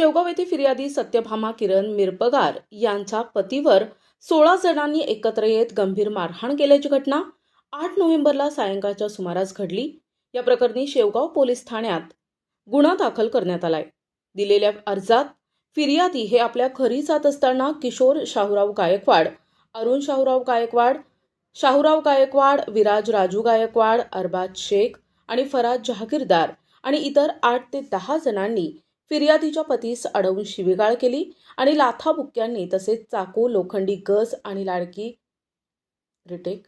शेवगाव येथे फिर्यादी सत्यभामा किरण मिरपगार यांच्या पतीवर सोळा जणांनी एकत्र येत गंभीर मारहाण केल्याची घटना आठ नोव्हेंबरला सायंकाळच्या सुमारास घडली. या प्रकरणी शेवगाव पोलीस ठाण्यात गुन्हा दाखल करण्यात आलाय. दिलेल्या अर्जात फिर्यादी हे आपल्या घरी जात असताना किशोर शाहूराव गायकवाड अरुण शाहूराव गायकवाड शाहूराव गायकवाड विराज राजू गायकवाड अरबाज शेख आणि फराज जहागीरदार आणि इतर आठ ते दहा जणांनी फिर्यादीच्या पतीस अडवून शिवीगाळ केली आणि लाथाबुक्क्यांनी तसेच चाकू लोखंडी गज आणि लाडकी रिटेक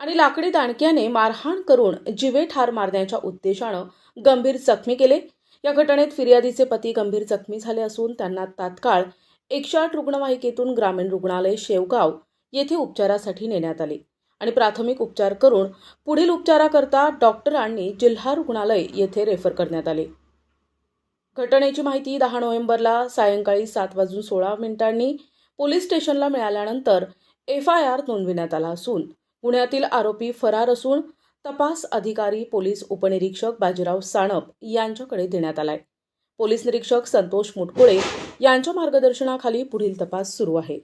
आणि लाकडी दांडक्याने मारहाण करून जिवे ठार मारण्याच्या उद्देशानं गंभीर जखमी केले. या घटनेत फिर्यादीचे पती गंभीर जखमी झाले असून त्यांना तात्काळ एकशे आठ रुग्णवाहिकेतून ग्रामीण रुग्णालय शेवगाव येथे उपचारासाठी नेण्यात आले आणि प्राथमिक उपचार करून पुढील उपचाराकरता डॉक्टरांनी जिल्हा रुग्णालय येथे रेफर करण्यात आले. घटनेची माहिती दहा नोव्हेंबरला सायंकाळी सात वाजून सोळा मिनिटांनी पोलीस स्टेशनला मिळाल्यानंतर एफ आय आर नोंदविण्यात आला असून गुन्ह्यातील आरोपी फरार असून तपास अधिकारी पोलीस उपनिरीक्षक बाजीराव साणप यांच्याकडे देण्यात आलाय. पोलीस निरीक्षक संतोष मुटकुळे यांच्या मार्गदर्शनाखाली पुढील तपास सुरू आहे.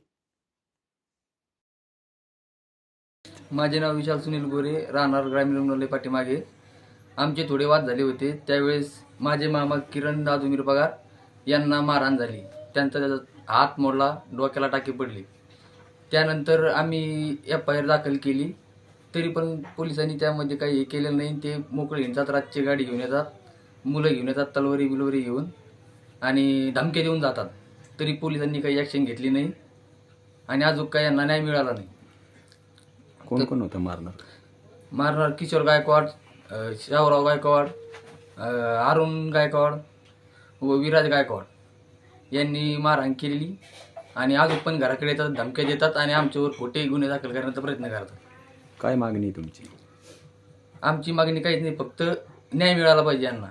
माझे नाव विशाल सुनील गोरे राहणार ग्रामीण रुग्णालय पाठीमागे. आमचे थोडे वाद झाले होते. त्यावेळेस माझे मामा किरण दादू मिरपगार यांना मारहाण झाली. त्यांचा त्याचा हात मोडला डोक्याला टाके पडले. त्यानंतर आम्ही एफ आय आर दाखल केली. तरी पण पोलिसांनी त्यामध्ये काही हे केलेलं नाही. ते मोकळे घेऊन जातात रातची गाडी घेऊन येतात. मुलं घेऊन येतात तलवारी बिलवरी घेऊन. आणि धमके देऊन जातात. तरी पोलिसांनी काही ॲक्शन घेतली नाही. आणि अजून काही यांना न्याय मिळाला नाही. कोण कोण होतं मारणार? मारणार किशोर गायकवाड शाहूराव गायकवाड अरुण गायकवाड व विराज गायकवाड यांनी मारहाण केलेली आणि अजून पण घराकडे येतात धमक्या देतात आणि आमच्यावर खोटे गुन्हे दाखल करण्याचा प्रयत्न करतात. काय मागणी आहे तुमची? आमची मागणी काहीच नाही फक्त न्याय मिळाला पाहिजे यांना.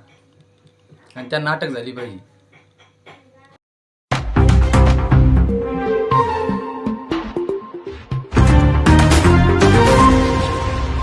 आणि त्यांना अटक झाली पाहिजे.